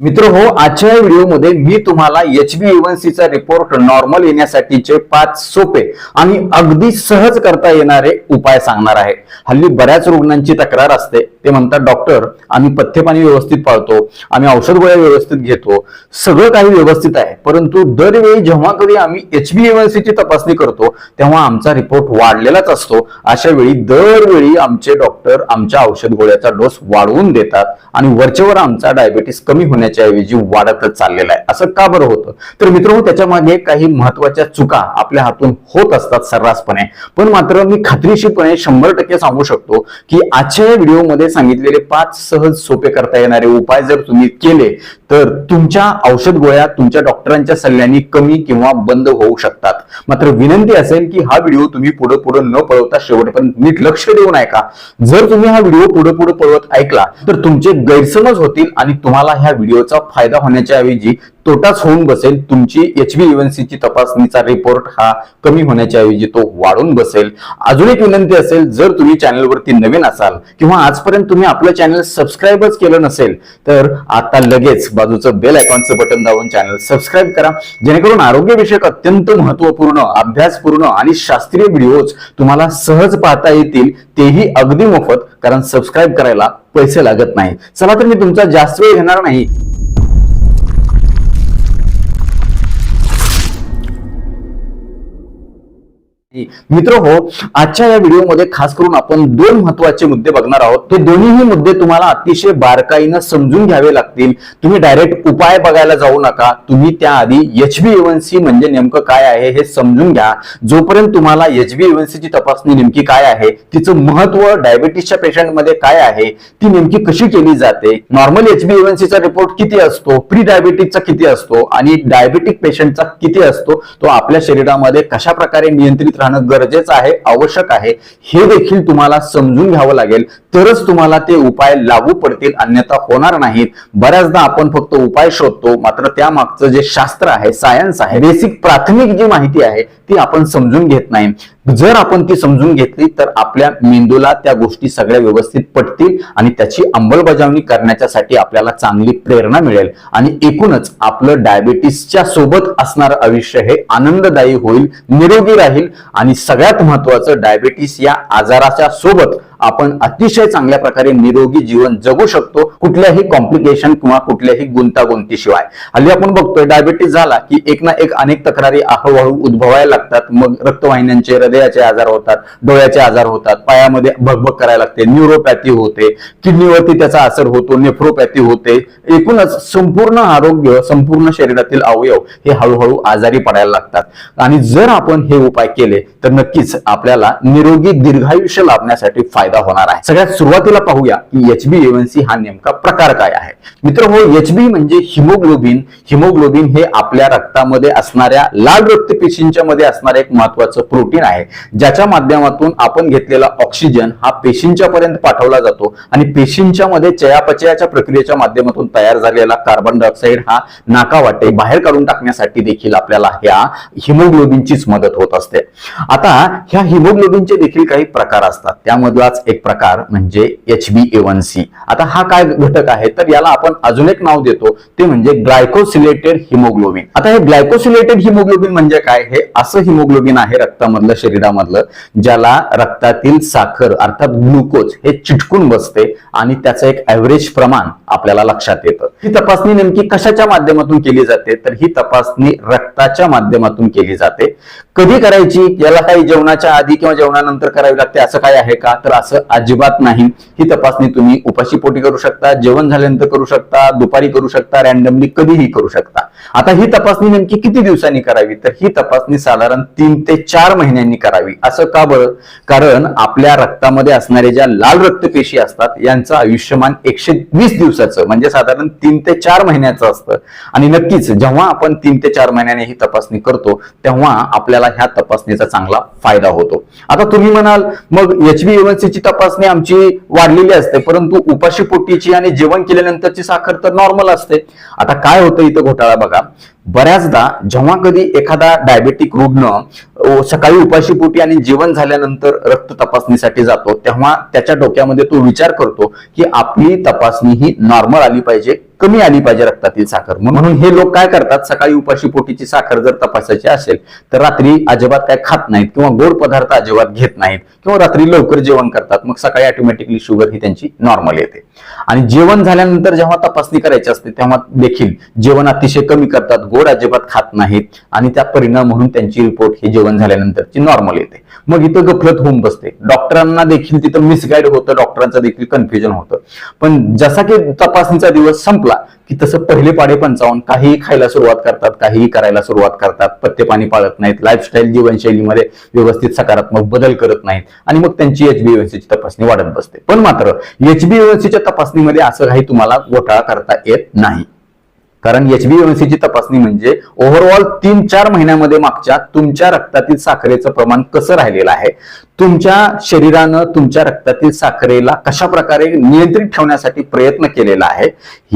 मित्र हो आजच्या या व्हिडिओमध्ये मी तुम्हाला एच बी सीचा रिपोर्ट नॉर्मल येण्यासाठीचे पाच सोपे आणि अगदी सहज करता येणारे उपाय सांगणार आहे. हल्ली बऱ्याच रुग्णांची तक्रार असते. ते म्हणतात डॉक्टर आम्ही पथ्यपाणी व्यवस्थित पाळतो आम्ही औषध गोळ्या व्यवस्थित घेतो सगळं काही व्यवस्थित आहे. परंतु दरवेळी जेव्हा कधी आम्ही एच बी ची तपासणी करतो तेव्हा आमचा रिपोर्ट वाढलेलाच असतो. अशा वेळी दरवेळी आमचे डॉक्टर आमच्या औषध गोळ्याचा डोस वाढवून देतात आणि वरचेवर आमचा डायबिटीस कमी होण्याच्या ऐवजी वाढतच चाललेला आहे. असं का बरं होतं? तर मित्र त्याच्यामागे काही महत्त्वाच्या चुका आपल्या हातून होत असतात सर्रासपणे. पण मात्र मी खात्रीशीरपणे शंभर टक्के सांगू शकतो की आजच्या या व्हिडिओमध्ये सांगितलेले पाच सहज सोपे करता येणारे उपाय जर तुम्ही केले तर तुमच्या औषध गोळ्या तुमच्या डॉक्टरांच्या सल्ल्याने कमी किंवा बंद होऊ शकतात. मात्र विनंती असेल की हा व्हिडिओ तुम्ही पुढे पुढे न पळवता शेवटपर्यंत नीट लक्ष देऊन ऐका. जर तुम्ही हा व्हिडिओ पुढे पुढे पळवत ऐकला तर तुमचे गैरसमज होतील आणि तुम्हाला ह्या व्हिडिओचा फायदा होण्याच्या ऐवजी तोटाच होऊन बसेल. तुमची एच बी ची तपासणीचा रिपोर्ट हा कमी होण्याच्या ऐवजी तो वाढून बसेल. अजून एक विनंती असेल जर तुम्ही चॅनलवरती नवीन असाल किंवा आजपर्यंत तुम्ही आपलं चॅनल सबस्क्राईबच केलं नसेल तर आता लगेच बाजूचं बेल आयकॉनचं बटन दाबून चॅनल सबस्क्राईब करा. जेणेकरून आरोग्यविषयक अत्यंत महत्त्वपूर्ण अभ्यासपूर्ण आणि शास्त्रीय व्हिडिओज तुम्हाला सहज पाहता येतील तेही अगदी मोफत कारण सबस्क्राईब करायला पैसे लागत नाही चला तर मी तुमचा जास्त वेळ घेणार नाही. मित्र हो आजच्या या व्हिडिओमध्ये खास करून आपण दोन महत्त्वाचे मुद्दे बघणार आहोत. ते दोन्हीही मुद्दे तुम्हाला अतिशय बारकाईनं समजून घ्यावे लागतील. तुम्ही डायरेक्ट उपाय बघायला जाऊ नका. तुम्ही त्याआधी एच बी एवन्सी म्हणजे नेमकं काय आहे हे समजून घ्या. जोपर्यंत तुम्हाला एच बी ची तपासणी नेमकी काय आहे तिचं महत्त्व डायबिटीसच्या पेशंटमध्ये काय आहे ती नेमकी कशी केली जाते नॉर्मल एच बी चा रिपोर्ट किती असतो प्री डायबिटीसचा किती असतो आणि डायबिटिक पेशंटचा किती असतो तो आपल्या शरीरामध्ये कशा प्रकारे नियंत्रित राहणं गरजेचं आहे आवश्यक आहे. हे देखील तुम्हाला समजून घ्यावं लागेल. तरच तुम्हाला ते उपाय लागू पडतील अन्यथा होणार नाहीत. बऱ्याचदा आपण फक्त उपाय शोधतो मात्र त्या मागचं जे शास्त्र आहे सायन्स आहे बेसिक प्राथमिक जी माहिती आहे ती आपण समजून घेत नाही. जर आपण ती समजून घेतली तर आपल्या मेंदूला त्या गोष्टी सगळ्या व्यवस्थित पटतील आणि त्याची अंमलबजावणी करण्याच्यासाठी आपल्याला चांगली प्रेरणा मिळेल. आणि एकूणच आपलं डायबिटीसच्या सोबत असणारं आयुष्य हे आनंददायी होईल निरोगी राहील आणि सगळ्यात महत्वाचं डायबिटीस या आजाराच्या सोबत आपण अतिशय चांगल्या प्रकारे निरोगी जीवन जगू शकतो कुठल्याही कॉम्प्लिकेशन किंवा कुठल्याही गुंतागुंतीशिवाय हल्ली आपण बघतोय डायबिटीस झाला की एक ना एक अनेक तक्रारी हळूहळू उद्भवायला लागतात. मग रक्तवाहिन्यांचे हृदयाचे आजार होतात डोळ्याचे आजार होतात पायामध्ये भगभग करायला लागते न्यूरोपॅथी होते किडनीवरती त्याचा असर होतो नेफ्रोपॅथी होते. एकूणच संपूर्ण आरोग्य संपूर्ण शरीरातील अवयव हे हळूहळू आजारी पडायला लागतात. आणि जर आपण हे उपाय केले तर नक्कीच आपल्याला निरोगी दीर्घायुष्य लाभण्यासाठी फायदा होणार आहे. सगळ्यात सुरुवातीला पाहूया की एच बी हा नेमका प्रकार काय आहे. मित्र हो एच बी म्हणजे हिमोग्लोबिन. हिमोग्लोबिन हे आपल्या रक्तामध्ये असणाऱ्या लाल रक्तपेशींच्या मध्ये असणारे एक महत्वाचं प्रोटीन आहे. ज्याच्या माध्यमातून आपण घेतलेला ऑक्सिजन हा पेशींच्या पर्यंत पाठवला जातो आणि पेशींच्या मध्ये चयापचयाच्या प्रक्रियेच्या माध्यमातून तयार झालेला कार्बन डायऑक्साईड हा नाका वाटे बाहेर काढून टाकण्यासाठी देखील आपल्याला ह्या हिमोग्लोबिनचीच मदत होत असते. आता ह्या हिमोग्लोबिनचे देखील काही प्रकार असतात. त्यामधलाच एक प्रकार म्हणजे एच बी एवन सी आता हा काय घटक आहे? तर याला आपण अजून एक नाव देतो. ते म्हणजे ग्लायकोसिलेटेड हिमोग्लोबिन. आता हे ग्लायकोसिलेटेड हिमोग्लोबिन म्हणजे काय? हे असं हिमोग्लोबिन आहे रक्तामधलं शरीरामधलं ज्याला रक्तातील साखर अर्थात ग्लुकोज हे चिटकून बसते आणि त्याचं एक ऍव्हरेज प्रमाण आपल्याला लक्षात येतं. ही तपासणी नेमकी कशाच्या माध्यमातून केली जाते? तर ही तपासणी रक्ताच्या माध्यमातून केली जाते. कधी करायची? याला काही जेवणाच्या आधी किंवा जेवणानंतर करावी लागते असं काय आहे का? तर असं अजिबात नाही. ही तपासणी तुम्ही उपाशी पोटी करू शकता जेवण झाल्यानंतर करू शकता दुपारी करू शकता रॅन्डमली कधीही करू शकता. आता ही तपासणी नेमकी किती दिवसांनी करावी? तर ही तपासणी साधारण तीन ते चार महिन्यांनी करावी. असं का बरं? कारण आपल्या रक्तामध्ये असणाऱ्या ज्या लाल रक्तपेशी असतात यांचं आयुष्यमान एकशे वीस दिवसाचं म्हणजे साधारण तीन ते चार महिन्याचं असतं. आणि नक्कीच जेव्हा आपण तीन ते चार महिन्याने ही तपासणी करतो तेव्हा आपल्याला ह्या तपासणीचा चांगला फायदा होतो. आता तुम्ही म्हणाल मग एच बी साखरेची तपासणी आमची वाढलेली असते परंतु उपाशी पोटीची आणि जेवण केल्यानंतरची साखर तर नॉर्मल असते. आता काय होतं इथं घोटाळा बघा. बऱ्याचदा जेव्हा कधी एखादा डायबेटिक रुग्ण सकाळी उपाशीपोटी आणि जेवण झाल्यानंतर रक्त तपासणीसाठी जातो तेव्हा त्याच्या डोक्यामध्ये तो विचार करतो की आपली तपासणी ही नॉर्मल आली पाहिजे कमी आली पाहिजे रक्तातील साखर. म्हणून हे लोक काय करतात सकाळी उपाशी पोटीची साखर जर तपासायची असेल तर रात्री अजिबात काय खात नाहीत किंवा गोड पदार्थ अजिबात घेत नाहीत किंवा रात्री लवकर जेवण करतात मग सकाळी ऑटोमॅटिकली शुगर ही त्यांची नॉर्मल येते. आणि जेवण झाल्यानंतर जेव्हा तपासणी करायची असते तेव्हा देखील जेवण अतिशय कमी करतात गोड अजिबात खात नाहीत आणि त्या परिणाम म्हणून त्यांची रिपोर्ट ही जेवण झाल्यानंतरची नॉर्मल येते. मग इथं गफलत होऊन बसते. डॉक्टरांना देखील तिथं मिसगाईड होतं डॉक्टरांचं देखील कन्फ्युजन होतं. पण जसा की तपासणीचा दिवस संपला की तसं पहिले पाडे पंचावन्न काहीही खायला सुरुवात करतात काहीही करायला सुरुवात करतात पत्ते पाणी पाळत नाहीत लाईफस्टाईल जीवनशैलीमध्ये व्यवस्थित सकारात्मक बदल करत नाहीत आणि मग त्यांची एचबीएमसीची तपासणी वाढत बसते. पण मात्र एचबीएमसीच्या तपासणीमध्ये असं काही तुम्हाला घोटाळा करता येत नाही. कारण एचबीएनसीची तपासणी म्हणजे ओव्हरऑल तीन चार महिन्यामध्ये मागच्या तुमच्या रक्तातील साखरेचं प्रमाण कसं राहिलेलं आहे? तुमच्या शरीरानं तुमच्या रक्तातील साखरेला कशा प्रकारे नियंत्रित ठेवण्यासाठी प्रयत्न केलेला आहे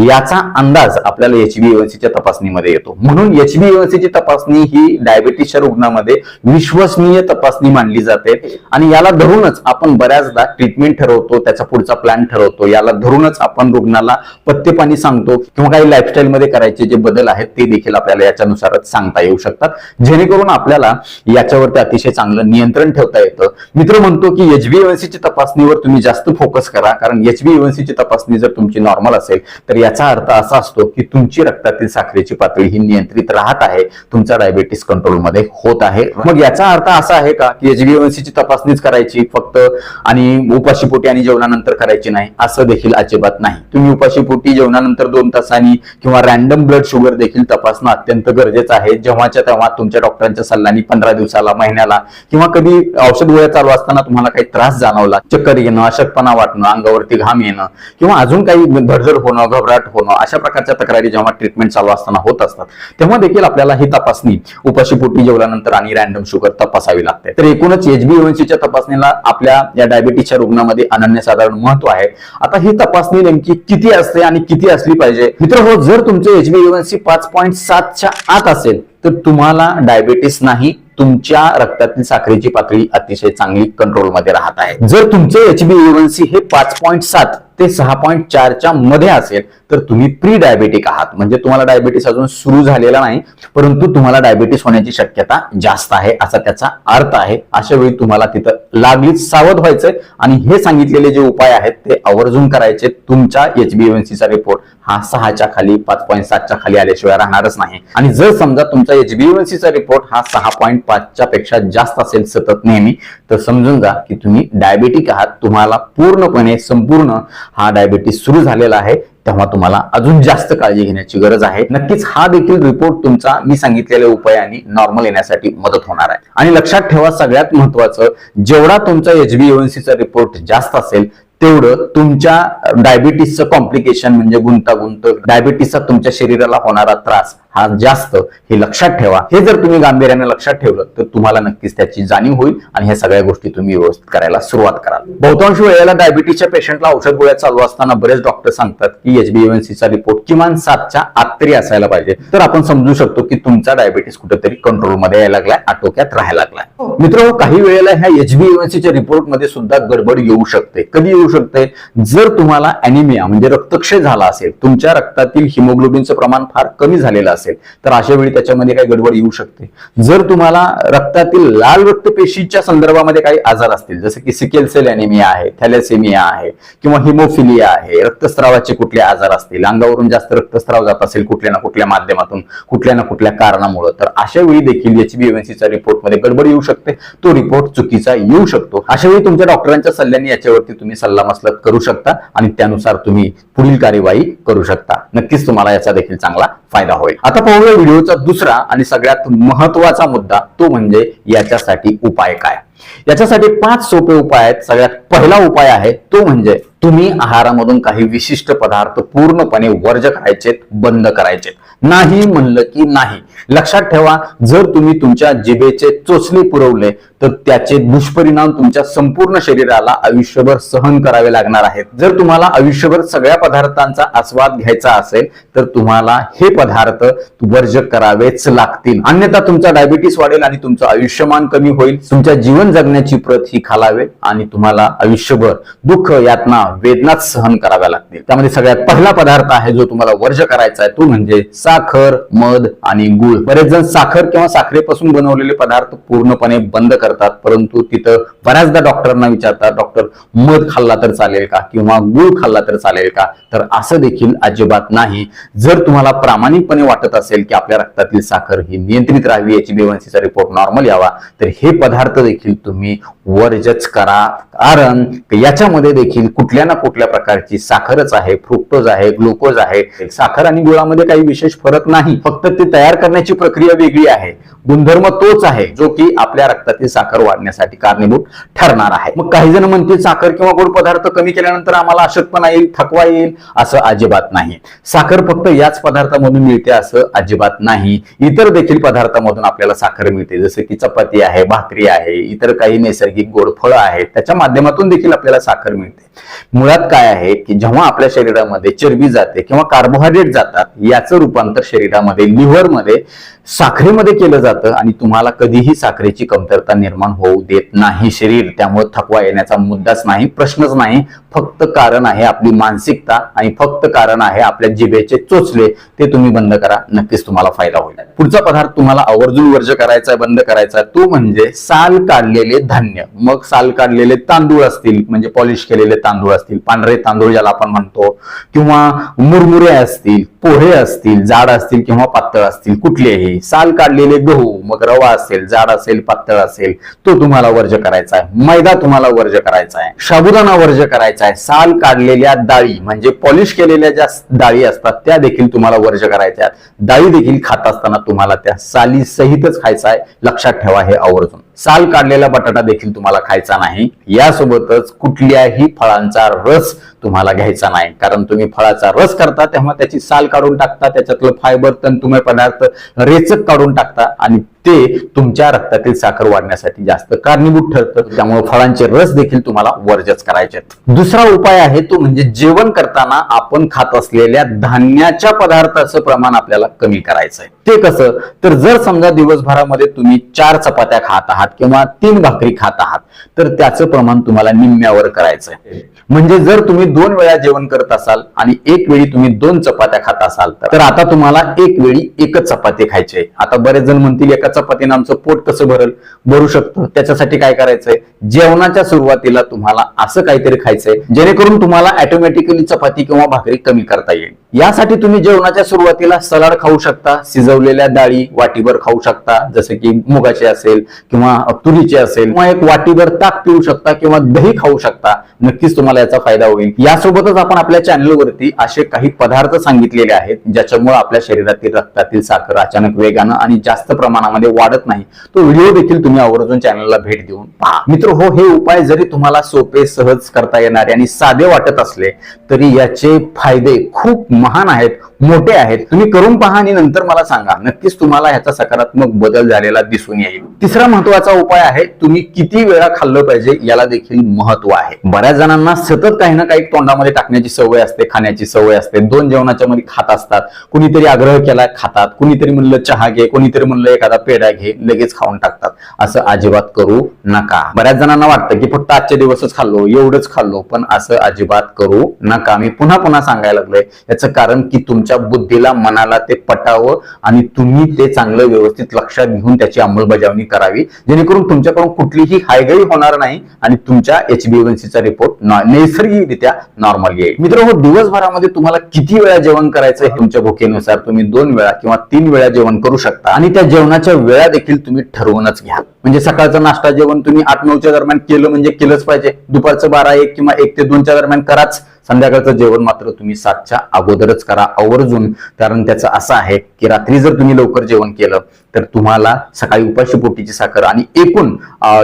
याचा अंदाज आपल्याला एचबीएनसीच्या तपासणीमध्ये येतो. म्हणून एचबीएनसीची तपासणी ही डायबिटीसच्या रुग्णामध्ये विश्वसनीय तपासणी मानली जाते आणि याला धरूनच आपण बऱ्याचदा ट्रीटमेंट ठरवतो त्याचा पुढचा प्लॅन ठरवतो. याला धरूनच आपण रुग्णाला पत्ते पाणी सांगतो किंवा काही लाईफस्टाईलमध्ये करायचे जे बदल आहेत ते देखील आपल्याला याच्यानुसारच सांगता येऊ शकतात. जेणेकरून आपल्याला याच्यावरती अतिशय चांगलं नियंत्रण ठेवता येतं. मित्र म्हणतो की एचबीएमसीची तपासणीवर तुम्ही जास्त फोकस करा. कारण एचबीएमसीची तपासणी जर तुमची नॉर्मल असेल तर याचा अर्थ असा असतो की तुमची रक्तातील साखरेची पातळी ही नियंत्रित राहत आहे. तुमचा डायबिटीस कंट्रोलमध्ये होत आहे. मग याचा अर्थ असा आहे का की एचबीएमसीची तपासणीच करायची फक्त आणि उपाशीपोटी आणि जेवणानंतर करायची नाही? असं देखील अजिबात नाही. तुम्ही उपाशीपोटी जेवणानंतर दोन तासांनी किंवा रॅन्डम ब्लड शुगर देखील तपासणं अत्यंत गरजेचं आहे. जेव्हाच्या तेव्हा तुमच्या डॉक्टरांच्या सल्ल्याने पंधरा दिवसाला महिन्याला किंवा कधी औषध गोळ्या चालू असताना तुम्हाला काही त्रास जाणवला चक्कर येणं अशक्तपणा वाटणं अंगावरती घाम येणं किंवा अजून काही भडझड होणं घबराट होणं अशा प्रकारच्या तक्रारी जेव्हा ट्रीटमेंट चालू असताना होत असतात तेव्हा देखील आपल्याला ही तपासणी उपाशीपोटी जेवल्यानंतर आणि रॅन्डम शुगर तपासावी लागते. तर एकूणच एचबीओएनसीच्या तपासणीला आपल्या या डायबिटीसच्या रुग्णामध्ये अनन्यसाधारण महत्त्व आहे. आता ही तपासणी नेमकी किती असते आणि किती असली पाहिजे? मित्र हो जर तुमचे एचबीएनसी पाच पॉईंट सातच्या आत असेल तर तुम्हाला डायबिटीस नाही तुमच्या रक्तातील साखरेची पातळी अतिशय चांगली कंट्रोलमध्ये राहत आहे. जर तुमचे एचबीएनसी हे पाच पॉईंट सात ते सहा पॉईंट चारच्या मध्ये असेल तर तुम्ही प्री डायबेटिक आहात. म्हणजे तुम्हाला डायबिटीस अजून सुरू झालेला नाही परंतु तुम्हाला डायबिटीस होण्याची शक्यता जास्त आहे असा त्याचा अर्थ आहे. अशा वेळी तुम्हाला तिथं लागलीच सावध व्हायचंय. आणि हे सांगितलेले जे उपाय आहेत ते आवर्जून करायचे. तुमच्या एचबीएमसीचा रिपोर्ट हा सहाच्या खाली पाच पॉईंट सातच्या खाली आल्याशिवाय राहणारच नाही. आणि जर समजा तुमचा एचबीएमसीचा रिपोर्ट हा सहा पॉईंट पाचच्या पेक्षा जास्त असेल सतत नेहमी तर समजून जा की तुम्ही डायबेटिक आहात. तुम्हाला पूर्णपणे संपूर्ण हा डायबिटीस सुरू झालेला आहे तेव्हा तुम्हाला अजून जास्त काळजी घेण्याची गरज आहे. नक्कीच हा देखील रिपोर्ट तुमचा मी सांगितलेल्या उपायाने नॉर्मल येण्यासाठी मदत होणार आहे. आणि लक्षात ठेवा सगळ्यात महत्वाचं जेवढा तुमचा एचबीएनसीचा रिपोर्ट जास्त असेल तेवढं तुमच्या डायबिटीसचं कॉम्प्लिकेशन म्हणजे गुंतागुंत डायबिटीसचा तुमच्या शरीराला होणारा त्रास हा जास्त हे लक्षात ठेवा. हे जर तुम्ही गांभीर्याने लक्षात ठेवलं तर तुम्हाला नक्कीच त्याची जाणीव होईल आणि ह्या सगळ्या गोष्टी तुम्ही व्यवस्थित करायला सुरुवात कराल. बहुतांश वेळेला डायबिटीसच्या पेशंटला औषध गोळ्या चालू असताना बरेच डॉक्टर सांगतात की एचबीएनसीचा रिपोर्ट किमान सातच्या आत तरी असायला पाहिजे. तर आपण समजू शकतो की तुमचा डायबिटीस कुठेतरी कंट्रोलमध्ये यायला लागलाय आटोक्यात राहायला लागलाय. मित्र काही वेळेला ह्या एचबीएनसीच्या रिपोर्टमध्ये सुद्धा गडबड येऊ शकते. कधी येऊ शकते? जर तुम्हाला अॅनिमिया म्हणजे रक्तक्षय झाला असेल तुमच्या रक्तातील हिमोग्लोबिनचं प्रमाण फार कमी झालेलं असेल तर अशा वेळी त्याच्यामध्ये काही गडबड येऊ शकते. जर तुम्हाला रक्तातील लाल रक्तपेशीच्या संदर्भामध्ये काही आजार असतील जसे की सिकेल सेल आहे थॅलेसेमिया आहे किंवा हिमोफिलिया आहे रक्तस्रावाचे कुठले आजार असतील अंगावरून जास्त रक्तस्राव जात असेल कुठल्या ना कुठल्या माध्यमातून कुठल्या ना कुठल्या कारणामुळे तर अशा वेळी देखील एचबीएनसीचा रिपोर्टमध्ये गडबड येऊ शकते. तो रिपोर्ट चुकीचा येऊ शकतो. अशा वेळी तुमच्या डॉक्टरांच्या सल्ल्याने याच्यावरती तुम्ही सल्लामसलत करू शकता आणि त्यानुसार तुम्ही पुढील कार्यवाही करू शकता. नक्कीच तुम्हाला याचा देखील चांगला फायदा होईल. आता पाहूया व्हिडिओचा दुसरा आणि सगळ्यात महत्त्वाचा मुद्दा तो म्हणजे याच्यासाठी उपाय काय? याच्यासाठी पाच सोपे उपाय आहेत. सगळ्यात पहिला उपाय आहे तो म्हणजे तुम्ही आहारामधून काही विशिष्ट पदार्थ पूर्णपणे वर्ज करायचे बंद करायचे नाही म्हणलं की नाही. लक्षात ठेवा जर तुम्ही तुमच्या जिभेचे चोचले पुरवले तर त्याचे दुष्परिणाम तुमच्या संपूर्ण शरीराला आयुष्यभर सहन करावे लागणार आहेत. जर तुम्हाला आयुष्यभर सगळ्या पदार्थांचा आस्वाद घ्यायचा असेल तर तुम्हाला हे पदार्थ वर्ज करावेच लागतील. अन्यथा तुमचा डायबिटीस वाढेल आणि तुमचं आयुष्यमान कमी होईल. तुमच्या जीवन जगण्याची प्रत ही खालावेल आणि तुम्हाला आयुष्यभर दुःख यातना वेदनाच सहन कराव्या लागतील. त्यामध्ये सगळ्यात पहिला पदार्थ आहे जो तुम्हाला वर्ज करायचा आहे तो म्हणजे साखर मध आणि गुळ. बरेच जण साखर किंवा साखरेपासून बनवलेले पदार्थ पूर्णपणे बंद करतात परंतु तिथं बऱ्याचदा डॉक्टरांना विचारतात डॉक्टर मध खाल्ला तर चालेल का? किंवा गुळ खाल्ला तर चालेल का? तर असं देखील अजिबात नाही. जर तुम्हाला प्रामाणिकपणे वाटत असेल की आपल्या रक्तातील साखर ही नियंत्रित राहावी याची बेवन्सीचा रिपोर्ट नॉर्मल यावा तर हे पदार्थ देखील तुम्ही वर्जच करा. कारण याच्यामध्ये देखील कुठल्या ना कुठल्या प्रकारची साखरच आहे फ्रुक्टोज आहे ग्लुकोज आहे. साखर आणि गुळामध्ये काही विशेष फरक नाही. फक्त ते तयार करण्याची प्रक्रिया वेगळी आहे. गुणधर्म तोच आहे जो की आपल्या रक्तातील साखर वाढण्यासाठी कारणीभूत ठरणार आहे. मग काही जण म्हणतील साखर किंवा गोड पदार्थ कमी केल्यानंतर आम्हाला अशक्तपणा येईल थकवा येईल असं अजिबात नाही. साखर फक्त याच पदार्थामधून मिळते असं अजिबात नाही. इतर देखील पदार्थामधून आपल्याला साखर मिळते जसं की चपाती आहे भाकरी आहे इतर काही नैसर्गिक गोड फळं आहेत त्याच्या माध्यमातून देखील आपल्याला साखर मिळते. मुळात काय आहे की जेव्हा आपल्या शरीरामध्ये चरबी जाते किंवा कार्बोहायड्रेट जातात याचं रूपांतर शरीरामध्ये लिव्हरमध्ये साखरेमध्ये केलं जातं आणि तुम्हाला कधीही साखरेची कमतरता निर्माण होऊ देत नाही शरीर. त्यामुळे थकवा येण्याचा मुद्दाच नाही प्रश्नच नाही. फक्त कारण आहे आपली मानसिकता आणि फक्त कारण आहे आपल्या जिभेचे चोचले. ते तुम्ही बंद करा. नक्कीच तुम्हाला फायदा होईल. पुढचा पदार्थ तुम्हाला आवर्जून वर्ज करायचा बंद करायचा तो म्हणजे साल काढलेले धान्य. मग साल काढलेले तांदूळ असतील म्हणजे पॉलिश केलेले तांदूळ असतील पांढरे तांदूळ ज्याला आपण म्हणतो किंवा मुरमुरे असतील पोहे असतील जाड असतील किंवा पातळ असतील कुठलेही. साल काढलेले गहू मग रवा असेल जाड असेल पातळ असेल तो तुम्हाला वर्ज करायचा आहे. मैदा तुम्हाला वर्ज करायचा आहे. साबुदाणा वर्ज करायचा आहे. साल काढलेल्या डाळी म्हणजे पॉलिश केलेल्या ज्या डाळी असतात त्या देखील तुम्हाला वर्ज करायच्या आहेत. डाळी देखील खात असताना तुम्हाला त्या साली सहितच खायचा आहे. लक्षात ठेवा हे आवर्जून. साल काढलेला बटाटा देखील तुम्हाला खायचा नाही. यासोबतच कुठल्याही फळांचा रस तुम्हाला घ्यायचा नाही. कारण तुम्ही फळाचा रस करता तेव्हा त्याची साल काढून टाकता त्याच्यातलं फायबर तंतुमय पदार्थ रेचक काढून टाकता आणि ते तुमच्या रक्तातील साखर वाढण्यासाठी जास्त कारणीभूत ठरतं. त्यामुळे फळांचे रस देखील तुम्हाला वर्जच करायचे दुसरा उपाय आहे तो म्हणजे जेवण करताना आपण खात असलेल्या धान्याच्या पदार्थाचं प्रमाण आपल्याला कमी करायचं आहे ते कसं? तर जर समजा दिवसभरामध्ये तुम्ही चार चपात्या खात आहात किंवा तीन भाकरी खात आहात तर त्याचं प्रमाण तुम्हाला निम्म्यावर करायचं आहे म्हणजे जर तुम्ही दोन वेळा जेवण करत असाल आणि एक वेळी तुम्ही दोन चपात्या खात असाल तर- तर आता तुम्हाला एक वेळी एकच चपाती खायची आहे. आता बरेच जण म्हणतील एका चपातीनं आमचं पोट कसं भरल भरू शकतं. त्याच्यासाठी काय करायचंय? जेवणाच्या सुरुवातीला तुम्हाला असं काहीतरी खायचंय जेणेकरून तुम्हाला ऑटोमॅटिकली चपाती किंवा भाकरी कमी करता येईल. यासाठी तुम्ही जेवणाच्या सुरुवातीला सलाड खाऊ शकता शिजवलेल्या डाळी वाटीभर खाऊ शकता जसे की मुगाचे असेल किंवा तुरीचे असेल किंवा एक वाटीभर ताक पिऊ शकता किंवा दही खाऊ शकता नक्कीच तुम्हाला याचा फायदा होईल. यासोबतच आपण आपल्या चॅनलवरती असे काही पदार्थ सांगितलेले आहेत ज्याच्यामुळे आपल्या शरीरातील रक्तातील साखर अचानक वेगानं आणि जास्त प्रमाणामध्ये वाढत नाही. तो व्हिडिओ देखील तुम्ही आवर्जून चॅनलला भेट देऊन पहा. मित्र हो हे उपाय जरी तुम्हाला सोपे सहज करता येणारे आणि साधे वाटत असले तरी याचे फायदे खूप महान आहेत. मोठे आहेत. तुम्ही करून पहा आणि नंतर मला सांगा. नक्कीच तुम्हाला ह्याचा सकारात्मक बदल झालेला दिसून येईल. तिसरा महत्त्वाचा उपाय आहे तुम्ही किती वेळा खाल्लं पाहिजे याला देखील महत्त्व आहे. बऱ्याच जणांना सतत काही ना काही तोंडामध्ये टाकण्याची सवय असते खाण्याची सवय असते. दोन जेवणाच्या मध्ये खात असतात. कुणीतरी आग्रह केला खातात. कुणीतरी म्हणलं चहा घे कोणीतरी म्हणलं एखादा पेढा घे लगेच खाऊन टाकतात. असं अजिबात करू नका. बऱ्याच जणांना वाटतं की फक्त आजच्या दिवसच खाल्लो एवढंच खाल्लो पण असं अजिबात करू नका. मी पुन्हा पुन्हा सांगायला लागलोय. याचं कारण की तुमच्या बुद्धीला मनाला ते पटावं आणि तुम्ही ते चांगलं व्यवस्थित लक्षात घेऊन त्याची अंमलबजावणी करावी. जेणेकरून तुमच्याकडून कुठलीही हायगळी होणार नाही आणि तुमच्या एच रिपोर्ट नैसर्गिकरित्या नॉर्मल येईल. मित्र हो दिवसभरामध्ये तुम्हाला किती वेळा जेवण करायचं हे तुमच्या भूकेनुसार तुम्ही दोन वेळा किंवा तीन वेळा जेवण करू शकता आणि त्या जेवणाच्या वेळा देखील तुम्ही ठरवूनच घ्या. म्हणजे सकाळचं नाश्ता जेवण तुम्ही आठ नऊच्या दरम्यान केलं म्हणजे केलंच पाहिजे. दुपारचं बारा एक किंवा एक ते दोनच्या दरम्यान कराच. संध्याकाळचं जेवण मात्र तुम्ही सातच्या अगोदरच करा आवर्जून. कारण त्याचं असं आहे की रात्री जर तुम्ही लवकर जेवण केलं तर तुम्हाला सकाळी उपाशी पोटीची साखर आणि एकूण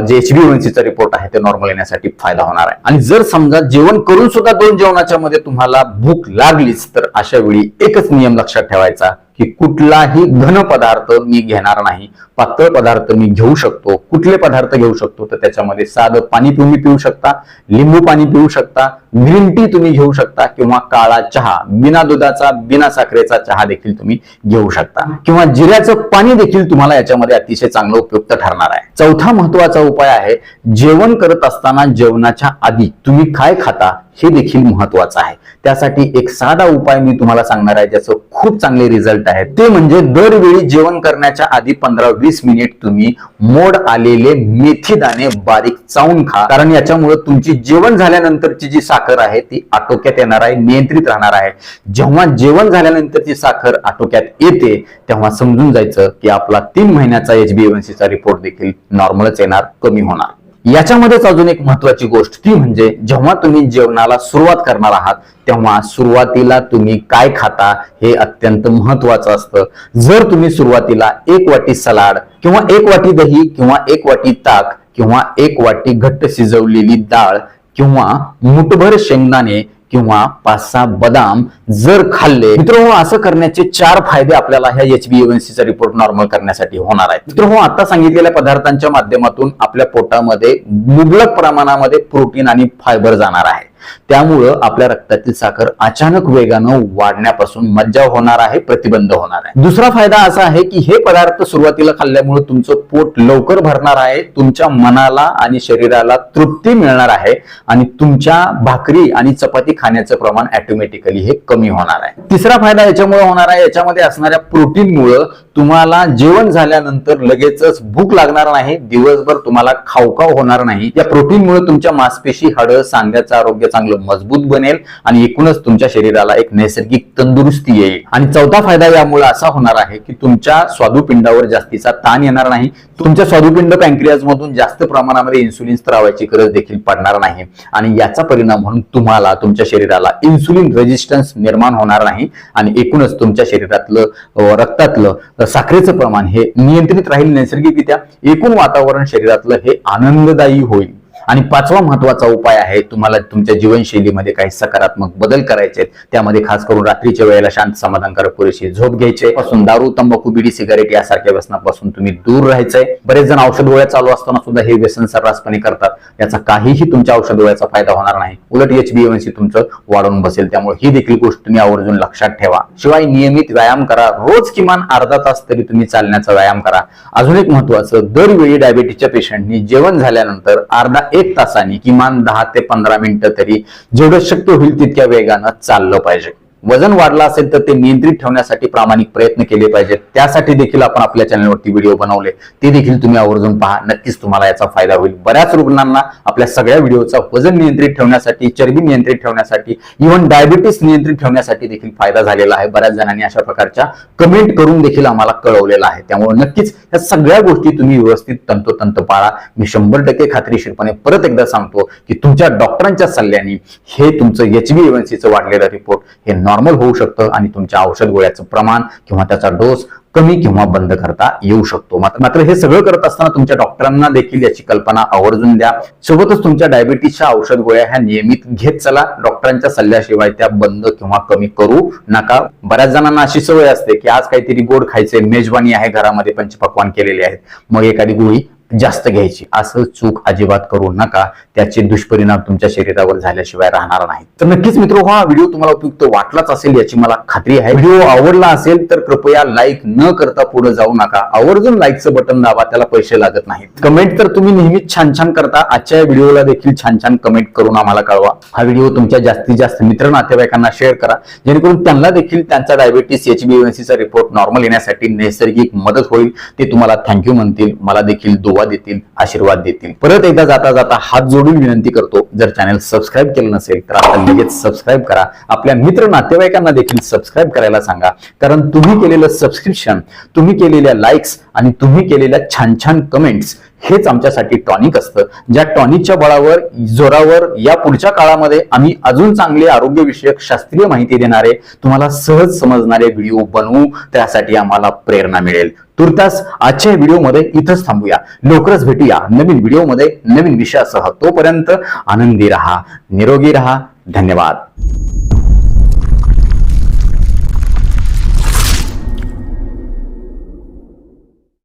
जे एच बीएमसीचा रिपोर्ट आहे ते नॉर्मल येण्यासाठी फायदा होणार आहे. आणि जर समजा जेवण करून सुद्धा दोन जेवणाच्या मध्ये तुम्हाला भूक लागलीच तर अशा वेळी एकच नियम लक्षात ठेवायचा की कुठलाही घन पदार्थ मी घेणार नाही. पातळ पदार्थ मी घेऊ शकतो. कुठले पदार्थ घेऊ शकतो तर त्याच्यामध्ये साधं पाणी तुम्ही पिऊ शकता लिंबू पाणी पिऊ शकता ग्रीन टी तुम्ही घेऊ शकता किंवा काळा चहा बिना दुधाचा बिना साखरेचा चहा देखील तुम्ही घेऊ शकता. किंवा जिऱ्याचं पाणी देखील तुम्हाला याच्यामध्ये अतिशय चांगलं उपयुक्त ठरणार आहे. चौथा महत्त्वाचा उपाय आहे जेवण करत असताना जेवणाच्या आधी तुम्ही काय खाता हे देखील महत्वाचं आहे. त्यासाठी एक साधा उपाय मी तुम्हाला सांगणार आहे ज्याचं खूप चांगले रिझल्ट आहे ते म्हणजे दरवेळी जेवण करण्याच्या आधी पंधरा वीस मिनिट तुम्ही मोड आलेले मेथी दाणे बारीक चावून खा. कारण याच्यामुळे तुमची जेवण झाल्यानंतरची जी साखर आहे ती आटोक्यात येणार आहे नियंत्रित राहणार आहे. जेव्हा जेवण झाल्यानंतरची साखर आटोक्यात येते तेव्हा समजून जायचं की आपला तीन महिन्याचा एच चा रिपोर्ट देखील नॉर्मलच येणार कमी होणार. याच्यामध्येच अजून एक महत्वाची गोष्ट ती म्हणजे जेव्हा तुम्ही जेवणाला सुरुवात करणार आहात तेव्हा सुरुवातीला तुम्ही काय खाता हे अत्यंत महत्वाचं असतं. जर तुम्ही सुरुवातीला एक वाटी सलाड किंवा एक वाटी दही किंवा एक वाटी ताक किंवा एक वाटी घट्ट शिजवलेली डाळ किंवा मुठभर शेंगदाणे किंवा पाच सहा बदाम जर खाल्ले मित्र हो, असं करण्याचे चार फायदे आपल्याला ह्या एच बी चा रिपोर्ट नॉर्मल करण्यासाठी होणार आहेत. मित्र हो आता सांगितलेल्या पदार्थांच्या माध्यमातून आपल्या पोटामध्ये मुबलक प्रमाणामध्ये प्रोटीन आणि फायबर जाणार आहे. त्यामुळं आपल्या रक्तातील साखर अचानक वेगानं वाढण्यापासून मज्जाव होणार आहे प्रतिबंध होणार आहे. दुसरा फायदा असा आहे की हे पदार्थ सुरुवातीला खाल्ल्यामुळे तुमचं पोट लवकर भरणार आहे तुमच्या मनाला आणि शरीराला तृप्ती मिळणार आहे आणि तुमच्या भाकरी आणि चपाती खाण्याचं प्रमाण ऑटोमॅटिकली हे कमी होणार आहे. तिसरा फायदा याच्यामुळे होणार आहे याच्यामध्ये असणाऱ्या प्रोटीनमुळं तुम्हाला जेवण झाल्यानंतर लगेचच भूक लागणार नाही दिवसभर तुम्हाला खावखाव होणार नाही. या प्रोटीनमुळे तुमच्या मांसपेशी हाडं सांध्याचं आरोग्य चांगलं मजबूत बनेल आणि एकूणच तुमच्या शरीराला एक नैसर्गिक तंदुरुस्ती येईल. आणि चौथा फायदा यामुळे असा होणार आहे की तुमच्या स्वादुपिंडावर जास्तीचा ताण येणार नाही. तुमच्या स्वादुपिंड पॅन्क्रियाज मधून जास्त प्रमाणामध्ये इन्सुलिन स्त्रावायची गरज देखील पडणार नाही. आणि याचा परिणाम म्हणून तुम्हाला तुमच्या शरीराला इन्सुलिन रेजिस्टन्स निर्माण होणार नाही आणि एकूणच तुमच्या शरीरातलं रक्तातलं साखरेचं प्रमाण हे नियंत्रित राहील नैसर्गिकरित्या एकूण वातावरण शरीरातलं हे आनंददायी होईल. आणि पाचवा महत्त्वाचा उपाय आहे तुम्हाला तुमच्या जीवनशैलीमध्ये काही सकारात्मक बदल करायचे त्यामध्ये खास करून रात्रीच्या वेळेला शांत समाधानकारक पुरेशी झोप घ्यायचे पासून दारू तंबाखू बिडी सिगारेट यासारख्या व्यसनापासून तुम्ही दूर राहायचंय बरेच जण औषध गोळ्या चालू असताना सुद्धा हे व्यसन सर्रासपणे करतात. याचा काहीही तुमच्या औषध गोळ्याचा फायदा होणार नाही. उलट एचबीएमसी तुमचं वाढून बसेल. त्यामुळे ही देखील गोष्ट तुम्ही आवर्जून लक्षात ठेवा. शिवाय नियमित व्यायाम करा. रोज किमान अर्धा तास तरी तुम्ही चालण्याचा व्यायाम करा. अजून एक महत्वाचं दरवेळी डायबिटीसच्या पेशंटनी जेवण झाल्यानंतर अर्धा एक तासाने किमान दहा ते पंधरा मिनिटं तरी जेवढं शक्य होईल तितक्या वेगानं चाललं पाहिजे. वजन वाढलं असेल तर ते नियंत्रित ठेवण्यासाठी प्रामाणिक प्रयत्न केले पाहिजेत. त्यासाठी देखील आपण आपल्या चॅनलवरती व्हिडिओ बनवले. ते देखील तुम्ही आवर्जून पहा. नक्कीच तुम्हाला याचा फायदा होईल. बऱ्याच रुग्णांना आपल्या सगळ्या व्हिडिओचा वजन नियंत्रित ठेवण्यासाठी चरबी नियंत्रित ठेवण्यासाठी इव्हन डायबिटीस नियंत्रित ठेवण्यासाठी देखील फायदा झालेला आहे. बऱ्याच जणांनी अशा प्रकारच्या कमेंट करून देखील आम्हाला कळवलेला आहे. त्यामुळे नक्कीच या सगळ्या गोष्टी तुम्ही व्यवस्थित तंतोतंत पाळा. मी शंभर टक्के खात्रीशीरपणे परत एकदा सांगतो की तुमच्या डॉक्टरांच्या सल्ल्याने हे तुमचं एच बी एव्हन्सीचं वाढलेलं रिपोर्ट हे नॉन नॉर्मल होऊ शकतं आणि तुमच्या औषध गोळ्याचं प्रमाण किंवा त्याचा डोस कमी किंवा बंद करता येऊ शकतो. मात्र हे सगळं करत असताना तुमच्या डॉक्टरांना देखील याची कल्पना आवर्जून द्या. सोबतच तुमच्या डायबिटीसच्या औषध गोळ्या ह्या नियमित घेत चला. डॉक्टरांच्या सल्ल्याशिवाय त्या बंद किंवा कमी करू नका. बऱ्याच जणांना अशी सवय असते की आज काहीतरी गोड खायचे मेजवानी आहे घरामध्ये पंचपक्वान केलेले आहेत. मग एखादी गोळी जास्त घ्यायची. असं चूक अजिबात करू नका. त्याचे दुष्परिणाम तुमच्या शरीरावर झाल्याशिवाय राहणार नाही तर नक्कीच मित्र हा व्हिडिओ तुम्हाला उपयुक्त वाटलाच असेल याची मला खात्री आहे. व्हिडिओ आवडला असेल तर कृपया लाईक न करता पुढे जाऊ नका. आवर्जून लाईकचं बटन दाबा त्याला पैसे लागत नाहीत. कमेंट तर तुम्ही नेहमीच छान छान करता. आजच्या व्हिडिओला देखील छान छान कमेंट करून आम्हाला कळवा. हा व्हिडिओ तुमच्या जास्तीत जास्त मित्र नातेवाईकांना शेअर करा. जेणेकरून त्यांना देखील त्यांचा डायबिटीस एचबीएनसीचा रिपोर्ट नॉर्मल येण्यासाठी नैसर्गिक मदत होईल. ते तुम्हाला थँक्यू म्हणतील. मला देखील दुवा देतील आशीर्वाद देतील. परत एकदा जाता जाता हात जोडून विनंती करतो जर चॅनल सबस्क्राईब केलं नसेल तर आता लगेच सबस्क्राईब करा. आपल्या मित्र नातेवाईकांना देखील सबस्क्राईब करायला सांगा. कारण तुम्ही केलेलं सबस्क्रिप्शन तुम्ही केलेल्या लाईक्स आणि तुम्ही केलेल्या छान छान कमेंट्स हेच आमच्यासाठी टॉनिक असतं. ज्या टॉनिकच्या बळावर जोरावर या पुढच्या काळामध्ये आम्ही अजून चांगले आरोग्यविषयक शास्त्रीय माहिती देणारे तुम्हाला सहज समजणारे व्हिडिओ बनवू त्यासाठी आम्हाला प्रेरणा मिळेल. तुर्तास आजच्या व्हिडिओमध्ये इथंच थांबूया. लवकरच भेटूया. नवीन व्हिडिओमध्ये नवीन विषयासह तोपर्यंत आनंदी रहा निरोगी रहा. धन्यवाद.